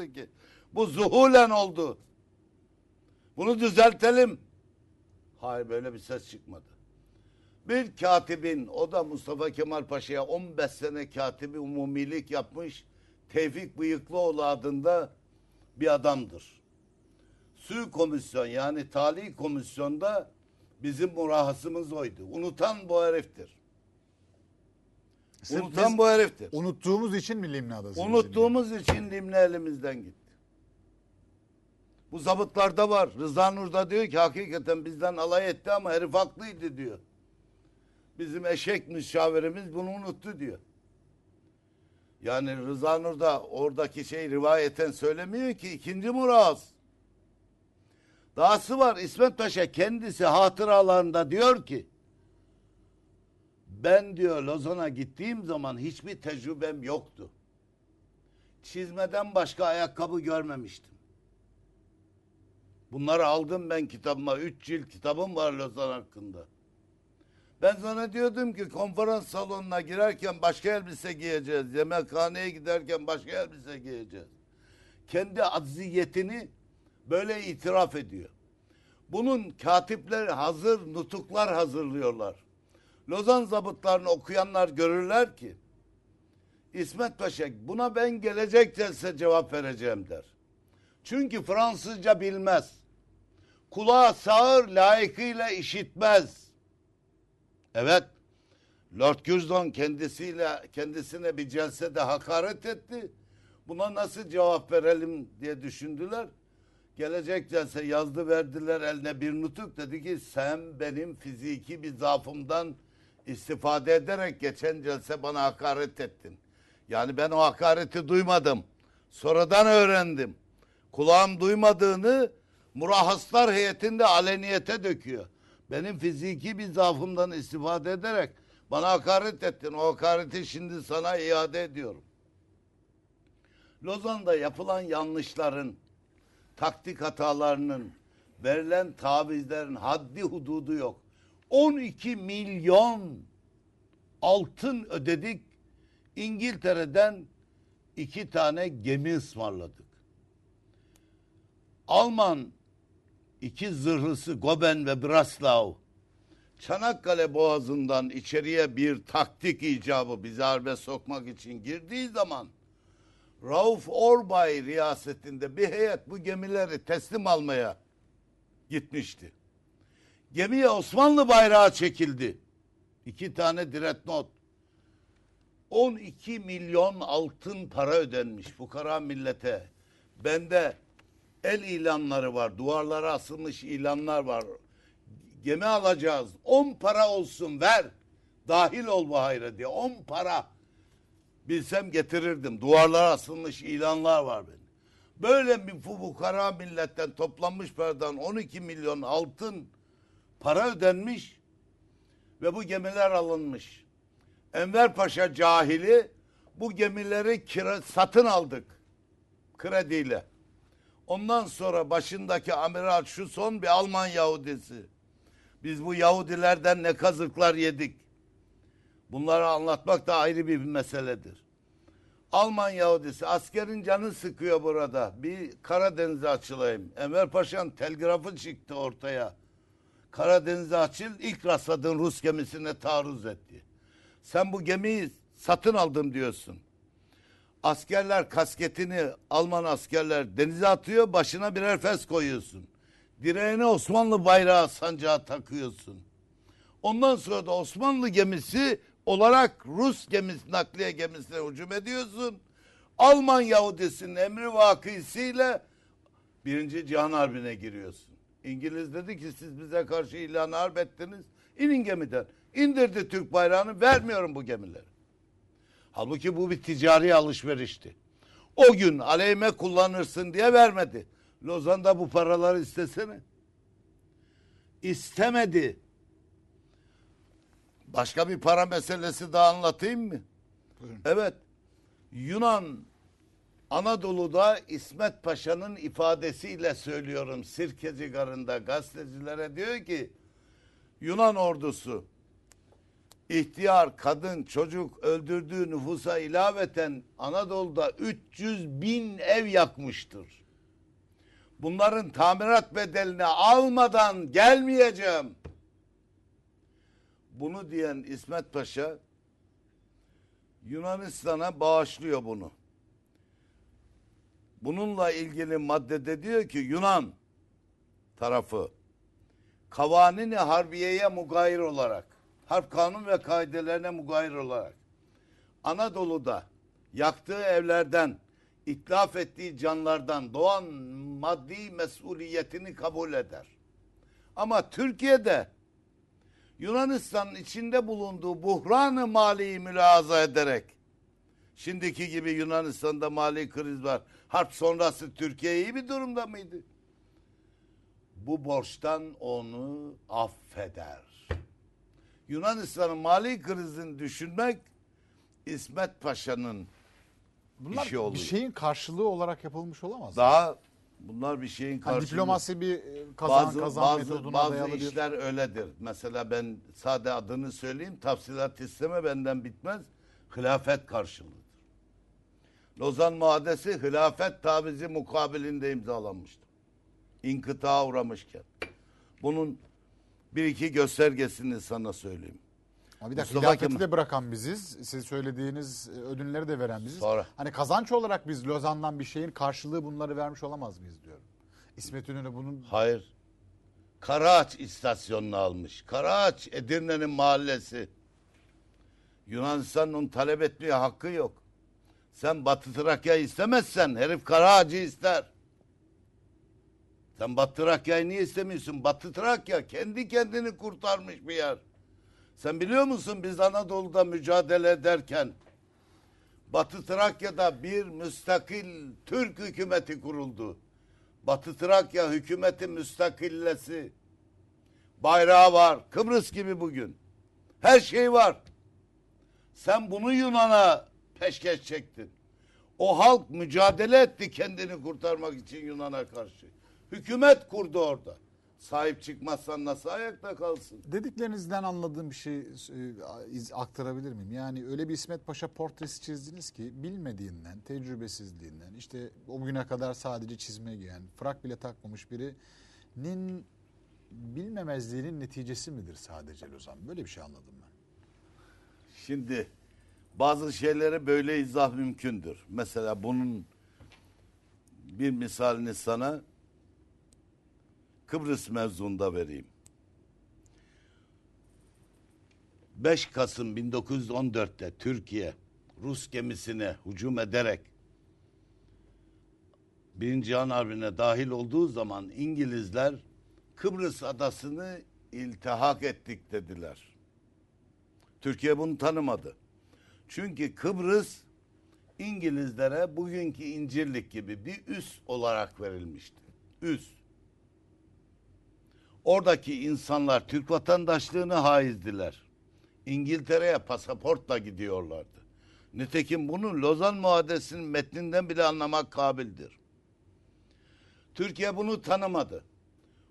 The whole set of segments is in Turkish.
ki. Bu zuhulen oldu. Bunu düzeltelim. Hayır böyle bir ses çıkmadı. Bir katibin o da Mustafa Kemal Paşa'ya 15 sene katibi umumilik yapmış Tevfik Bıyıklıoğlu adında bir adamdır. Sü komisyon yani tali komisyonda bizim murahasımız oydu. Unutan bu heriftir. Unutan bu heriftir. Unuttuğumuz için mi Limni Adası? Unuttuğumuz için Limni elimizden gitti. Bu zabıtlarda var. Rıza Nur da diyor ki hakikaten bizden alay etti ama herif haklıydı diyor. Bizim eşek müşavirimiz bunu unuttu diyor. Yani Rıza Nur da oradaki şey rivayeten söylemiyor ki ikinci Muraz. Dahası var İsmet Paşa kendisi hatıralarında diyor ki ben diyor Lozan'a gittiğim zaman hiçbir tecrübem yoktu. Çizmeden başka ayakkabı görmemiştim. Bunları aldım ben kitabıma. Üç cilt kitabım var Lozan hakkında. Ben zannediyordum ki konferans salonuna girerken başka elbise giyeceğiz. Yemekhaneye giderken başka elbise giyeceğiz. Kendi acziyetini böyle itiraf ediyor. Bunun katipleri hazır nutuklar hazırlıyorlar. Lozan zabıtlarını okuyanlar görürler ki İsmet Paşa buna ben gelecek celse cevap vereceğim der. Çünkü Fransızca bilmez. Kulağı sağır layıkıyla işitmez. Evet. Lord Curzon kendisiyle kendisine bir celsede hakaret etti. Buna nasıl cevap verelim diye düşündüler. Gelecek celse yazdı verdiler eline bir nutuk dedi ki sen benim fiziki bir zaafımdan istifade ederek geçen celse bana hakaret ettin. Yani ben o hakareti duymadım. Sonradan öğrendim. Kulağım duymadığını murahhaslar heyetinde aleniyete döküyor. Benim fiziki bir zaafımdan istifade ederek bana hakaret ettin. O hakareti şimdi sana iade ediyorum. Lozan'da yapılan yanlışların, taktik hatalarının, verilen tavizlerin haddi hududu yok. 12 milyon altın ödedik. İngiltere'den iki tane gemi ısmarladık. Alman iki zırhlısı Goben ve Breslau Çanakkale Boğazı'ndan içeriye bir taktik icabı bizi harbe sokmak için girdiği zaman Rauf Orbay riyasetinde bir heyet bu gemileri teslim almaya gitmişti. Gemiye Osmanlı bayrağı çekildi. İki tane diretnot. 12 milyon altın para ödenmiş fukara millete. Bende el ilanları var. Duvarlara asılmış ilanlar var. Gemi alacağız. 10 para olsun ver. Dahil ol bu hayra diye. 10 para. Bilsem getirirdim. Duvarlara asılmış ilanlar var benim. Böyle bir fukara milletten toplanmış paradan 12 milyon altın para ödenmiş ve bu gemiler alınmış. Enver Paşa cahili bu gemileri kira, satın aldık krediyle. Ondan sonra başındaki amiral şu son bir Alman Yahudisi. Biz bu Yahudilerden ne kazıklar yedik. Bunları anlatmak da ayrı bir meseledir. Alman Yahudisi askerin canı sıkıyor burada. Bir Karadeniz'e açılayım. Enver Paşa'nın telgrafı çıktı ortaya. Karadeniz'e açıl ilk rastladığın Rus gemisine taarruz etti. Sen bu gemiyi satın aldım diyorsun. Askerler kasketini Alman askerler denize atıyor başına birer fes koyuyorsun. Direğine Osmanlı bayrağı sancağı takıyorsun. Ondan sonra da Osmanlı gemisi olarak Rus gemisi nakliye gemisine hücum ediyorsun. Alman Yahudisinin emri vakisiyle birinci Cihan Harbi'ne giriyorsun. İngiliz dedi ki siz bize karşı ilan harp ettiniz. İnin gemiden. İndirdi Türk bayrağını vermiyorum bu gemileri. Halbuki bu bir ticari alışverişti. O gün aleyhime kullanırsın diye vermedi. Lozan'da bu paraları istesene. İstemedi. Başka bir para meselesi daha anlatayım mı? Buyurun. Evet. Yunan Anadolu'da İsmet Paşa'nın ifadesiyle söylüyorum Sirkeci Garı'nda gazetecilere diyor ki Yunan ordusu ihtiyar, kadın, çocuk öldürdüğü nüfusa ilaveten Anadolu'da 300 bin ev yakmıştır. Bunların tamirat bedelini almadan gelmeyeceğim. Bunu diyen İsmet Paşa Yunanistan'a bağışlıyor bunu. Bununla ilgili maddede diyor ki Yunan tarafı kavanini harbiyeye mugayir olarak harp kanun ve kaidelerine mugayir olarak Anadolu'da yaktığı evlerden itlaf ettiği canlardan doğan maddi mesuliyetini kabul eder. Ama Türkiye'de Yunanistan'ın içinde bulunduğu buhranı maliyi mülahaza ederek şimdiki gibi Yunanistan'da mali kriz var. Harp sonrası Türkiye iyi bir durumda mıydı? Bu borçtan onu affeder. Yunanistan'ın mali krizini düşünmek İsmet Paşa'nın Bunlar işi oluyor. bir şeyin karşılığı olarak yapılmış olamaz. daha bunlar bir şeyin Hani karşılığı. diplomasi bir e, kazan bazı kazan bazı metoduna bazı dayalı bir işler öyledir. Mesela ben sade adını söyleyeyim. Tafsilat isteme benden bitmez. Hilafet karşılığıdır. Lozan Muadesi hilafet tavizi mukabilinde imzalanmıştır. İnkıtağa uğramışken. Bunun bir iki göstergesini sana söyleyeyim. Ama bir dakika Mustafa hilafeti de bırakan biziz. Siz söylediğiniz e, ödünleri de veren biziz. Sonra. Hani kazanç olarak biz Lozan'dan bir şeyin karşılığı bunları vermiş olamaz mıyız diyorum. İsmet İnönü bunun Hayır. Karaağaç istasyonunu almış. Karaağaç Edirne'nin mahallesi. Yunanistan'ın talep etmeye hakkı yok. Sen Batı Trakya istemezsen herif Karaağaç'ı ister. Sen Batı Trakya'yı niye istemiyorsun? Batı Trakya kendi kendini kurtarmış bir yer. Sen biliyor musun biz Anadolu'da mücadele ederken Batı Trakya'da bir müstakil Türk hükümeti kuruldu. Batı Trakya hükümeti müstakillesi. Bayrağı var. Kıbrıs gibi bugün. Her şey var. Sen bunu Yunan'a peşkeş çektin. O halk mücadele etti kendini kurtarmak için Yunan'a karşı. Hükümet kurdu orada. Sahip çıkmazsan nasıl ayakta kalsın? dediklerinizden anladığım bir şey e, aktarabilir miyim? Yani öyle bir İsmet Paşa portresi çizdiniz ki bilmediğinden, tecrübesizliğinden, işte o güne kadar sadece çizme giyen, frak bile takmamış birinin bilmemezliğinin neticesi midir sadece Lozan? Böyle bir şey anladım ben. Şimdi bazı şeylere böyle izah mümkündür. Mesela bunun bir misalini sana Kıbrıs mevzunda vereyim. 5 Kasım 1914'te Türkiye Rus gemisine hücum ederek Birinci Cihan Harbi'ne dahil olduğu zaman İngilizler Kıbrıs adasını iltihak ettik dediler. Türkiye bunu tanımadı. Çünkü Kıbrıs İngilizlere bugünkü İncirlik gibi bir üs olarak verilmişti. Üs. Oradaki insanlar Türk vatandaşlığını haizdiler. İngiltere'ye pasaportla gidiyorlardı. Nitekim bunu Lozan Muadesi'nin metninden bile anlamak kabildir. Türkiye bunu tanımadı.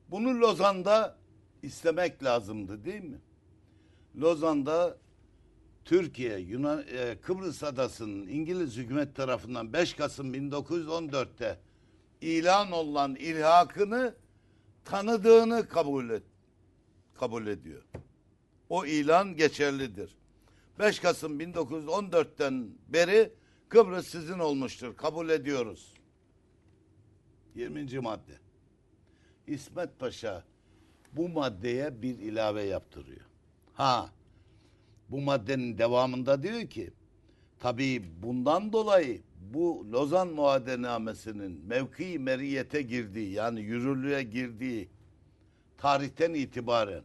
Bunu Lozan'da istemek lazımdı değil mi? Lozan'da Türkiye, Yunan, e, Kıbrıs Adası'nın İngiliz hükümet tarafından 5 Kasım 1914'te ilan olan ilhakını tanıdığını kabul et, kabul ediyor. O ilan geçerlidir. 5 Kasım 1914'ten beri Kıbrıs sizin olmuştur. Kabul ediyoruz. 20. madde. İsmet Paşa bu maddeye bir ilave yaptırıyor. Ha, bu maddenin devamında diyor ki, tabii bundan dolayı bu Lozan Muadenamesi'nin mevki meriyete girdiği yani yürürlüğe girdiği tarihten itibaren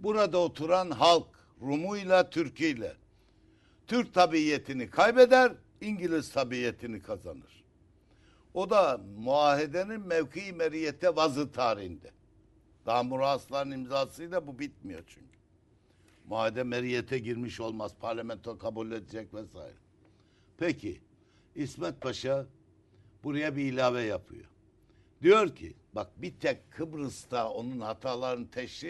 burada oturan halk Rumuyla Türküyle Türk tabiyetini kaybeder, İngiliz tabiyetini kazanır. O da muahedenin mevki meriyete vazı tarihinde. Daha Murasların imzasıyla bu bitmiyor çünkü. Muahede meriyete girmiş olmaz. Parlamento kabul edecek vesaire. Peki İsmet Paşa buraya bir ilave yapıyor. Diyor ki bak bir tek Kıbrıs'ta onun hatalarını teşri